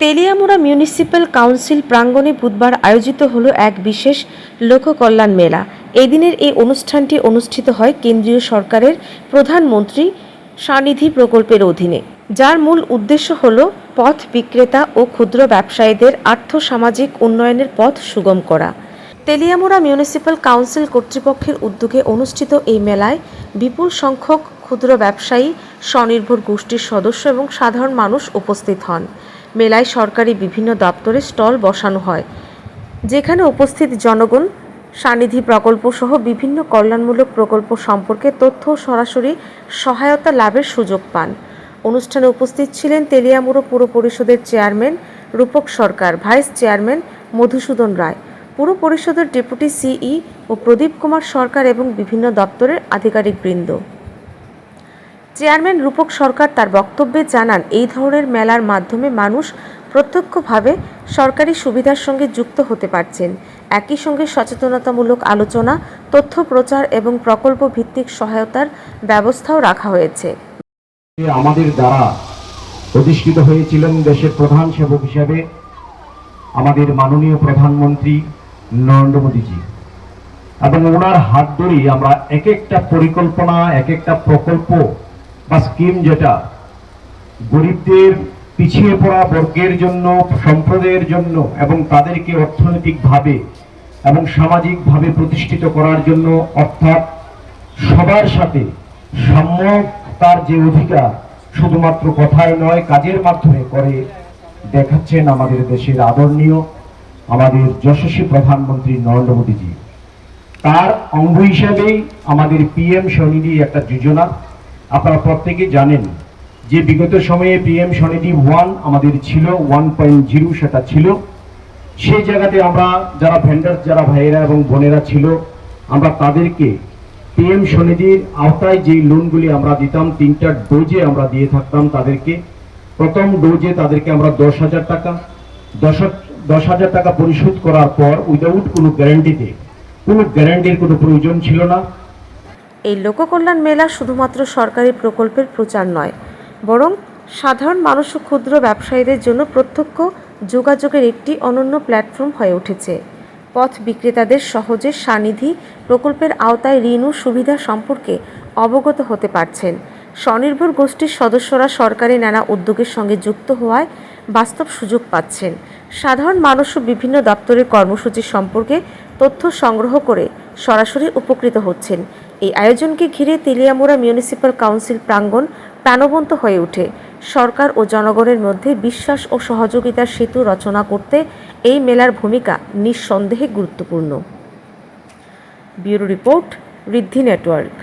Teliamura municipal council প্রাঙ্গণে বুধবার আয়োজিত হলো এক বিশেষ লোককল্যাণ মেলা। এদিনের এই অনুষ্ঠানটি অনুষ্ঠিত হয় কেন্দ্রীয় সরকারের প্রধানমন্ত্রী স্বনিধি প্রকল্পের অধীনে। যার মূল উদ্দেশ্য হল পথ বিক্রেতা ও ক্ষুদ্র ব্যবসায়ীদের আর্থসামাজিক উন্নয়নের পথ সুগম করা। তেলিয়ামুড়া মিউনিসিপ্যাল কাউন্সিল কর্তৃপক্ষের উদ্যোগে অনুষ্ঠিত এই মেলায় বিপুল সংখ্যক ক্ষুদ্র ব্যবসায়ী, স্বনির্ভর গোষ্ঠীর সদস্য এবং সাধারণ মানুষ উপস্থিত হন। মেলায় সরকারি বিভিন্ন দপ্তরে স্টল বসানো হয়, যেখানে উপস্থিত জনগণ সানিধি প্রকল্প সহ বিভিন্ন কল্যাণমূলক প্রকল্প সম্পর্কে তথ্য সরাসরি সহায়তা লাভের সুযোগ পান। অনুষ্ঠানে উপস্থিত ছিলেন তেলিয়ামুড়ো পুর পরিষদের chairman Rupak Sarkar, vice chairman Madhusudan Roy, পুর পরিষদের ডেপুটি সিই ও প্রদীপ কুমার সরকার এবং বিভিন্ন দপ্তরের আধিকারিকবৃন্দ। চেয়ারম্যান রূপক সরকার তার বক্তব্যে জানান, এই ধরনের মেলার মাধ্যমে মানুষ প্রত্যক্ষভাবে সরকারি সুবিধার সঙ্গে যুক্ত হতে পারছেন। একই সঙ্গে সচেতনতামূলক আলোচনা, তথ্য প্রচার এবং প্রকল্প ভিত্তিক সহায়তার ব্যবস্থাও রাখা হয়েছে। আমাদের দ্বারা প্রতিষ্ঠিত হয়েছিলেন দেশের প্রধান সেবক হিসেবে, আমাদের মাননীয় প্রধানমন্ত্রী নরেন্দ্র মোদীজি, এবং ওনার হাত ধরেই আমরা এক একটা পরিকল্পনা এক একটা প্রকল্প বা স্কিম যেটা, গরিবদের পিছিয়ে পড়া বর্গের জন্য, সম্প্রদায়ের জন্য এবং তাদেরকে অর্থনৈতিকভাবে এবং সামাজিকভাবে প্রতিষ্ঠিত করার জন্য, অর্থাৎ সবার সাথে সাম্য তার যে অধিকার, শুধুমাত্র কথায় নয়, কাজের মাধ্যমে করে দেখাচ্ছেন আমাদের দেশের আদরণীয়, আমাদের যশস্বী প্রধানমন্ত্রী নরেন্দ্র মোদীজি। তার অঙ্গ হিসাবেই আমাদের পিএম স্বনিধি একটা যোজনা আপনারা প্রত্যেকে জানেন যে বিগত সময়ে পিএম স্বনিধি ওয়ান আমাদের ছিল, ওয়ান পয়েন্ট জিরো সেটা ছিল। সেই জায়গাতে আমরা যারা ভেন্ডার যারা ভাইয়েরা এবং বোনেরা ছিল, আমরা তাদেরকে পিএম স্বনিধির আওতায় যেই লোনগুলি আমরা দিতাম, তিনটা ডোজে আমরা দিয়ে থাকতাম তাদেরকে। প্রথম ডোজে তাদেরকে আমরা দশ হাজার টাকা। দশ দশ হাজার টাকা পরিশোধ করার পর উইদাউট কোনো গ্যারান্টিতে কোনো গ্যারান্টির কোনো প্রয়োজন ছিল না। এই লোককল্যাণ মেলা শুধুমাত্র সরকারি প্রকল্পের প্রচার নয়, বরং সাধারণ মানুষ ও ক্ষুদ্র ব্যবসায়ীদের জন্য প্রত্যক্ষ যোগাযোগের একটি অনন্য প্ল্যাটফর্ম হয়ে উঠেছে। পথ বিক্রেতাদের সহজে সানিধি প্রকল্পের আওতায় ঋণ ও সুবিধা সম্পর্কে অবগত হতে পারছেন। স্বনির্ভর গোষ্ঠীর সদস্যরা সরকারি নানা উদ্যোগের সঙ্গে যুক্ত হওয়ায় বাস্তব সুযোগ পাচ্ছেন। সাধারণ মানুষও বিভিন্ন দপ্তরের কর্মসূচি সম্পর্কে তথ্য সংগ্রহ করে সরাসরি উপকৃত হচ্ছেন। এই আয়োজনকে ঘিরে তেলিয়ামুড়া মিউনিসিপ্যাল কাউন্সিল প্রাঙ্গণ প্রাণবন্ত হয়ে ওঠে। সরকার ও জনগণের মধ্যে বিশ্বাস ও সহযোগিতার সেতু রচনা করতে এই মেলার ভূমিকা নিঃসন্দেহে গুরুত্বপূর্ণ। Bureau report Riddhi network.